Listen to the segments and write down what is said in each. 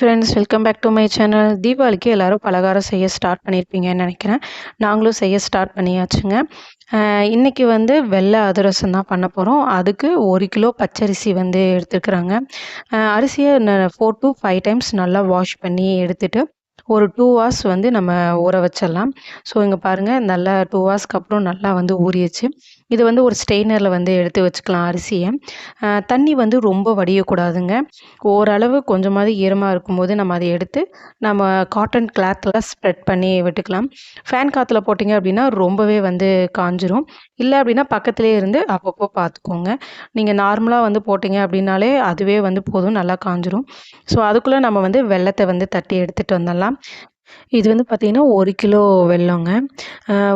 Friends welcome back to my channel தீபாவளிக்கு எல்லோரும் பலகாரம் செய்ய ஸ்டார்ட் பண்ணியிருப்பீங்கன்னு நினைக்கிறேன். நாங்களும் செய்ய ஸ்டார்ட் பண்ணியாச்சுங்க. இன்றைக்கி வந்து வெள்ளை அதிரசம் தான் பண்ண போகிறோம் அதுக்கு ஒரு கிலோ பச்சரிசி வந்து எடுத்துருக்குறாங்க. அரிசியை ஃபோர் டு ஃபைவ் டைம்ஸ் நல்லா வாஷ் பண்ணி எடுத்துட்டு ஒரு டூ ஹவர்ஸ் வந்து நம்ம ஊற வச்சிடலாம். ஸோ இங்கே பாருங்கள் நல்லா டூ ஹவர்ஸ்க்கு அப்புறம் நல்லா வந்து ஊறிடுச்சு இது வந்து ஒரு ஸ்டெய்னரில் வந்து எடுத்து வச்சுக்கலாம் அரிசியை. தண்ணி வந்து ரொம்ப வடியக்கூடாதுங்க. ஓரளவு கொஞ்சமாவது ஈரமாக இருக்கும்போது நம்ம அதை எடுத்து நம்ம காட்டன் கிளாத்தில் ஸ்ப்ரெட் பண்ணி விட்டுக்கலாம். ஃபேன் காற்றுல போட்டிங்க அப்படின்னா ரொம்பவே வந்து காஞ்சிரும். இல்லை அப்படின்னா பக்கத்துலேயே இருந்து அப்பப்போ பார்த்துக்கோங்க. நீங்கள் நார்மலாக வந்து போட்டிங்க அப்படின்னாலே அதுவே வந்து போதும் நல்லா காஞ்சிரும். ஸோ அதுக்குள்ளே நம்ம வந்து வெள்ளத்தை வந்து தட்டி எடுத்துகிட்டு வந்துடலாம். இது வந்து பார்த்திங்கன்னா ஒரு கிலோ வெல்லங்க.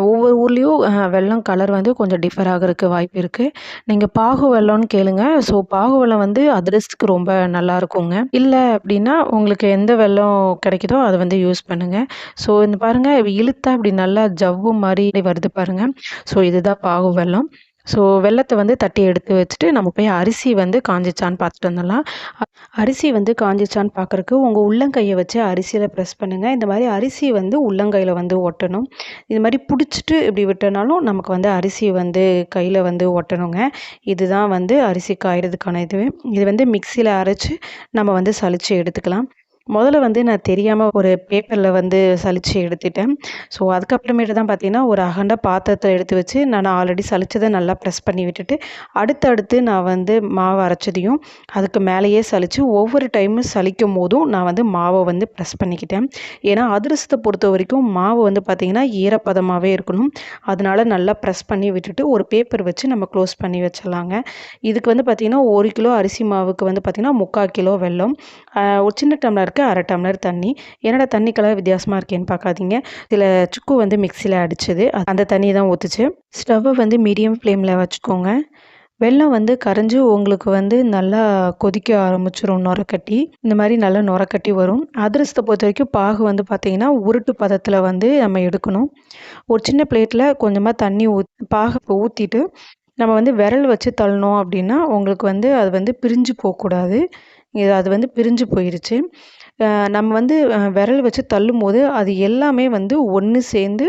ஒவ்வொரு ஊர்லேயும் வெல்லம் கலர் வந்து கொஞ்சம் டிஃபர் ஆகிறதுக்கு வாய்ப்பு இருக்குது நீங்கள் பாகு வெல்லம்னு கேளுங்க. ஸோ பாகு வெல்லம் வந்து அதிரசத்துக்கு ரொம்ப நல்லா இருக்குங்க. இல்லை அப்படின்னா உங்களுக்கு எந்த வெல்லம் கிடைக்குதோ அதை வந்து யூஸ் பண்ணுங்கள் ஸோ இந்த பாருங்கள் இழுத்தா இப்படி நல்லா ஜவ்வு மாதிரி வருது பாருங்கள் ஸோ இதுதான் பாகு வெல்லம். ஸோ வெள்ளத்தை வந்து தட்டி எடுத்து வச்சுட்டு நம்ம போய் அரிசி வந்து காஞ்சிச்சான்னு பார்த்துட்டு வந்துடலாம். அரிசி வந்து காஞ்சிச்சான்னு பார்க்குறக்கு உங்கள் உள்ளங்கையை வச்சு அரிசியில் ப்ரெஸ் பண்ணுங்கள் இந்த மாதிரி அரிசி வந்து உள்ளங்கையில் வந்து ஒட்டணும். இது மாதிரி பிடிச்சிட்டு இப்படி விட்டனாலும் நமக்கு வந்து அரிசி வந்து கையில் வந்து ஒட்டணுங்க. இதுதான் வந்து அரிசி காயறதுக்கான இது இது வந்து மிக்சியில் அரைச்சி நம்ம வந்து சளிச்சு எடுத்துக்கலாம். முதல்ல வந்து நான் தெரியாமல் ஒரு பேப்பரில் வந்து சலித்து எடுத்துட்டேன். ஸோ அதுக்கப்புறமேட்டு தான் பார்த்தீங்கன்னா ஒரு அகண்ட பாத்திரத்தை எடுத்து வச்சு நான் ஆல்ரெடி சலிச்சதை நல்லா ப்ரெஸ் பண்ணி விட்டுட்டு அடுத்தடுத்து நான் வந்து மாவு அரைச்சதையும் அதுக்கு மேலேயே சலித்து ஒவ்வொரு டைமும் சலிக்கும் போதும் நான் வந்து மாவை வந்து ப்ரெஸ் பண்ணிக்கிட்டேன். ஏன்னா அதிரசத்தை பொறுத்த வரைக்கும் மாவு வந்து பார்த்திங்கன்னா ஈரப்பதமாகவே இருக்கணும். அதனால நல்லா ப்ரெஸ் பண்ணி விட்டுட்டு ஒரு பேப்பர் வச்சு நம்ம க்ளோஸ் பண்ணி வச்சிடலாங்க. இதுக்கு வந்து பார்த்திங்கன்னா ஒரு கிலோ அரிசி மாவுக்கு வந்து பார்த்திங்கன்னா முக்கால் கிலோ வெல்லம். ஒரு சின்ன டம்ளர் டம்ளருக்கு அரை டம்ளர் தண்ணி. என்னடா தண்ணி கலர் வித்தியாசமாக இருக்கேன்னு பார்க்காதீங்க. இதில் சுக்கு வந்து மிக்சியில் அடிச்சது. அந்த தண்ணி தான் ஊற்றுச்சு ஸ்டவ்வை வந்து மீடியம் ஃப்ளேமில் வச்சுக்கோங்க. வெல்லம் வந்து கரைஞ்சி உங்களுக்கு வந்து நல்லா கொதிக்க ஆரம்பிச்சிரும் நுரக்கட்டி இந்த மாதிரி நல்லா நுரக்கட்டி வரும். அதிரசத்தை பொறுத்த வரைக்கும் பாகு வந்து பார்த்திங்கன்னா உருட்டு பதத்தில் வந்து நம்ம எடுக்கணும். ஒரு சின்ன பிளேட்டில் கொஞ்சமாக தண்ணி ஊ பாகு ஊற்றிட்டு நம்ம வந்து விரல் வச்சு தள்ளணும் அப்படின்னா உங்களுக்கு வந்து அது வந்து பிரிஞ்சு போகக்கூடாது. இது அது வந்து பிரிஞ்சு போயிடுச்சு நம்ம வந்து விரல் வச்சு தள்ளும் போது அது எல்லாமே வந்து ஒன்று சேர்ந்து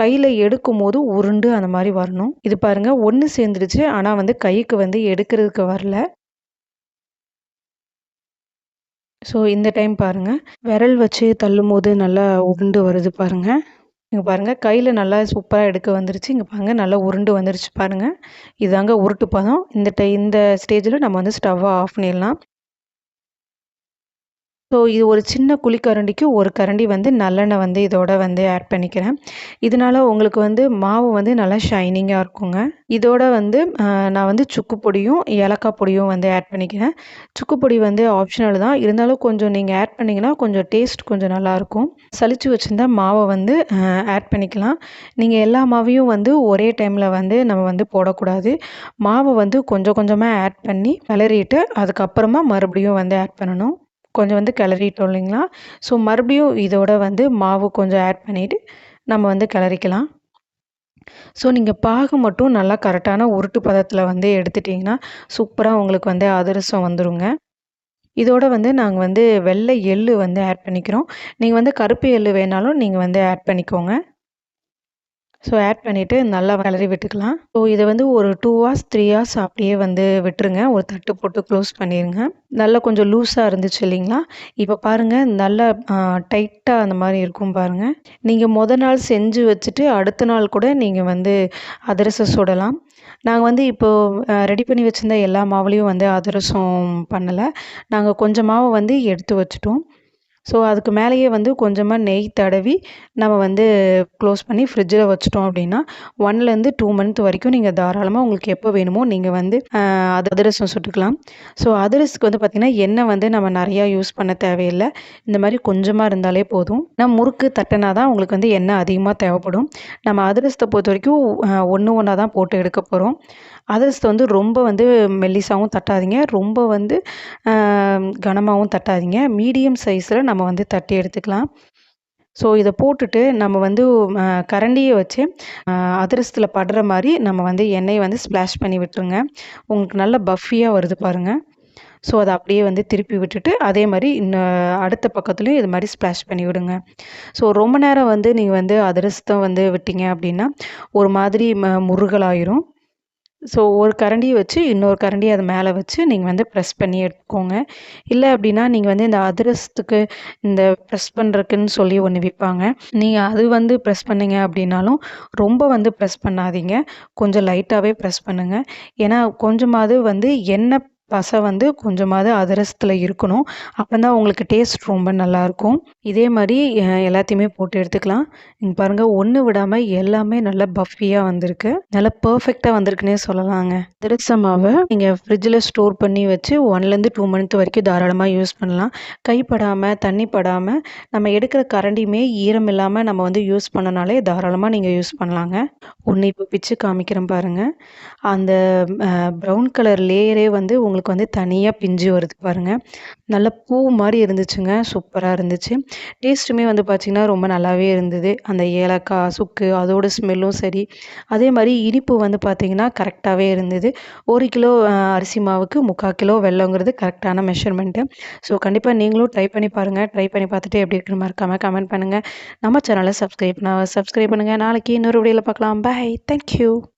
கையில் எடுக்கும் போது உருண்டு அந்த மாதிரி வரணும். இது பாருங்க ஒன்று சேர்ந்துருச்சு ஆனால் வந்து கைக்கு வந்து எடுக்கிறதுக்கு வரல. ஸோ இந்த டைம் பாருங்கள் விரல் வச்சு தள்ளும் போது நல்லா உருண்டு வருது பாருங்கள் இங்கே பாருங்கள் கையில் நல்லா சூப்பராக எடுக்க வந்துருச்சு. இங்கே பாருங்க நல்லா உருண்டு வந்துருச்சு பாருங்கள் இதாங்க உருட்டு பதம். இந்த டை இந்த ஸ்டேஜில் நம்ம வந்து ஸ்டவ்வை ஆஃப் பண்ணிடலாம். ஸோ இது ஒரு சின்ன குழிக்கரண்டிக்கு ஒரு கரண்டி வந்து நல்லெண்ணெய் வந்து இதோட வந்து ஆட் பண்ணிக்கிறேன். இதனால உங்களுக்கு வந்து மாவு வந்து நல்லா ஷைனிங்காக இருக்குங்க. இதோட வந்து நான் வந்து சுக்கு பொடியும் ஏலக்காய் பொடியும் வந்து ஆட் பண்ணிக்கிறேன். சுக்கு பொடி வந்து ஆப்ஷனல் தான். இருந்தாலும் கொஞ்சம் நீங்கள் ஆட் பண்ணிங்கன்னா கொஞ்சம் டேஸ்ட் கொஞ்சம் நல்லாயிருக்கும் சளிச்சு வச்சுருந்தா மாவை வந்து ஆட் பண்ணிக்கலாம். நீங்கள் எல்லா மாவையும் வந்து ஒரே டைமில் வந்து நம்ம வந்து போடக்கூடாது. மாவை வந்து கொஞ்சம் கொஞ்சமாக ஆட் பண்ணி கிளறிட்டு அதுக்கப்புறமா மறுபடியும் வந்து ஆட் பண்ணணும். கொஞ்சம் வந்து கிளறிட்டோம் இல்லைங்களா? ஸோ மறுபடியும் இதோட வந்து மாவு கொஞ்சம் ஆட் பண்ணிவிட்டு நம்ம வந்து கிளறிக்கலாம். ஸோ நீங்கள் பாகு மட்டும் நல்லா கரெக்டான உருட்டு பதத்தில் வந்து எடுத்துட்டிங்கன்னா சூப்பராக உங்களுக்கு வந்து அதிரசம் வந்துருங்க. இதோட வந்து நாங்கள் வந்து வெள்ளை எள்ளு வந்து ஆட் பண்ணிக்கிறோம். நீங்கள் வந்து கருப்பு எள்ளு வேணாலும் நீங்கள் வந்து ஆட் பண்ணிக்கோங்க. ஸோ ஆட் பண்ணிவிட்டு நல்லா கிளறி விட்டுக்கலாம். ஸோ இதை வந்து ஒரு டூ ஹார்ஸ் த்ரீ ஹார்ஸ் அப்படியே வந்து விட்டுருங்க. ஒரு தட்டு போட்டு க்ளோஸ் பண்ணிடுங்க நல்லா கொஞ்சம் லூஸாக இருந்துச்சு இல்லைங்களா? இப்போ பாருங்கள் நல்லா டைட்டாக அந்த மாதிரி இருக்கும் பாருங்கள் நீங்கள் முத நாள் செஞ்சு வச்சுட்டு அடுத்த நாள் கூட நீங்கள் வந்து அதிரசம் சுடலாம். நாங்கள் வந்து இப்போது ரெடி பண்ணி வச்சுருந்த எல்லா மாவுலேயும் வந்து அதிரசம் பண்ணலை. நாங்கள் கொஞ்சம் மாவை வந்து எடுத்து வச்சுட்டோம். ஸோ அதுக்கு மேலேயே வந்து கொஞ்சமாக நெய் தடவி நம்ம வந்து க்ளோஸ் பண்ணி ஃப்ரிட்ஜில் வச்சுட்டோம் அப்படின்னா ஒன்லேருந்து டூ மந்த் வரைக்கும் நீங்கள் தாராளமாக உங்களுக்கு எப்போ வேணுமோ நீங்கள் வந்து அது அதிரசம் சுட்டுக்கலாம். ஸோ அதிரசத்துக்கு வந்து பார்த்திங்கன்னா எண்ணெய் வந்து நம்ம நிறையா யூஸ் பண்ண தேவையில்லை. இந்த மாதிரி கொஞ்சமாக இருந்தாலே போதும். நான் முறுக்கு தட்டினா தான் உங்களுக்கு வந்து எண்ணெய் அதிகமாக தேவைப்படும். நம்ம அதிரசத்தை பொறுத்த வரைக்கும் ஒன்று ஒன்றா தான் போட்டு எடுக்க போகிறோம் அதர்ஸ் வந்து ரொம்ப வந்து மெல்லிசாகவும் தட்டாதீங்க. ரொம்ப வந்து கனமாகவும் தட்டாதீங்க. மீடியம் சைஸில் நம்ம வந்து தட்டி எடுத்துக்கலாம். ஸோ இதை போட்டுட்டு நம்ம வந்து கரண்டியை வச்சு அதிரசத்தில் படுற மாதிரி நம்ம வந்து எண்ணெயை வந்து ஸ்ப்ளாஷ் பண்ணி விட்டுருங்க. உங்களுக்கு நல்ல பஃபியாக வருது பாருங்கள் ஸோ அதை அப்படியே வந்து திருப்பி விட்டுட்டு அதே மாதிரி இன்னும் அடுத்த பக்கத்துலேயும் இது மாதிரி ஸ்ப்ளாஷ் பண்ணி விடுங்க. ஸோ ரொம்ப நேரம் வந்து நீங்கள் வந்து அதிரசத்தை வந்து விட்டீங்க அப்படின்னா ஒரு மாதிரி ம முருகலாயிரும். ஸோ ஒரு கரண்டியை வச்சு இன்னொரு கரண்டியை அது மேலே வச்சு நீங்கள் வந்து ப்ரெஸ் பண்ணி எடுத்துக்கோங்க. இல்லை அப்படின்னா நீங்கள் வந்து இந்த அதிரசத்துக்கு இந்த ப்ரெஸ் பண்ணுறக்குன்னு சொல்லி ஒன்று விற்பாங்க நீங்கள் அது வந்து ப்ரெஸ் பண்ணுங்க அப்படின்னாலும் ரொம்ப வந்து ப்ரெஸ் பண்ணாதீங்க. கொஞ்சம் லைட்டாகவே ப்ரெஸ் பண்ணுங்கள் ஏன்னா கொஞ்சமாவது வந்து எண்ணெய் பசை வந்து கொஞ்சமாவது அதிரசத்தில் இருக்கணும். அப்போ தான் உங்களுக்கு டேஸ்ட் ரொம்ப நல்லாயிருக்கும். இதே மாதிரி எல்லாத்தையுமே போட்டு எடுத்துக்கலாம். இங்கே பாருங்கள் ஒன்று விடாமல் எல்லாமே நல்லா பஃபியாக வந்திருக்கு. நல்லா பர்ஃபெக்டாக வந்திருக்குன்னே சொல்லலாங்க. அதிரச மாவை நீங்கள் ஃப்ரிட்ஜில் ஸ்டோர் பண்ணி வச்சு ஒன்லேருந்து டூ மந்த் வரைக்கும் தாராளமாக யூஸ் பண்ணலாம். கைப்படாமல் தண்ணி படாமல் நம்ம எடுக்கிற கரண்டியுமே ஈரம் இல்லாமல் நம்ம வந்து யூஸ் பண்ணனாலே தாராளமாக நீங்கள் யூஸ் பண்ணலாங்க. ஒன்று இப்போ பிச்சு காமிக்கிறேன் பாருங்கள் அந்த ப்ரௌன் கலர் லேயரே வந்து உங்களுக்கு வந்து தனியாக பிஞ்சு வருது பாருங்கள் நல்ல பூ மாதிரி இருந்துச்சுங்க. சூப்பராக இருந்துச்சு. டேஸ்ட்டுமே வந்து பார்த்திங்கன்னா ரொம்ப நல்லாவே இருந்தது. அந்த ஏலக்காய் சுக்கு அதோட ஸ்மெல்லும் சரி. அதே மாதிரி இனிப்பு வந்து பார்த்திங்கன்னா கரெக்டாகவே இருந்தது. ஒரு கிலோ அரிசி மாவுக்கு முக்கால் கிலோ வெள்ளங்கிறது கரெக்டான மெஷர்மெண்ட்டு ஸோ கண்டிப்பாக நீங்களும் ட்ரை பண்ணி பாருங்கள் ட்ரை பண்ணி பார்த்துட்டு எப்படி இருக்குன்னு மறக்காமல் கமெண்ட் பண்ணுங்கள் நம்ம சேனலை சப்ஸ்கிரைப் பண்ண சப்ஸ்கிரைப் பண்ணுங்கள் நாளைக்கு இன்னொரு வீடியோவில் பார்க்கலாம் பை தேங்க்யூ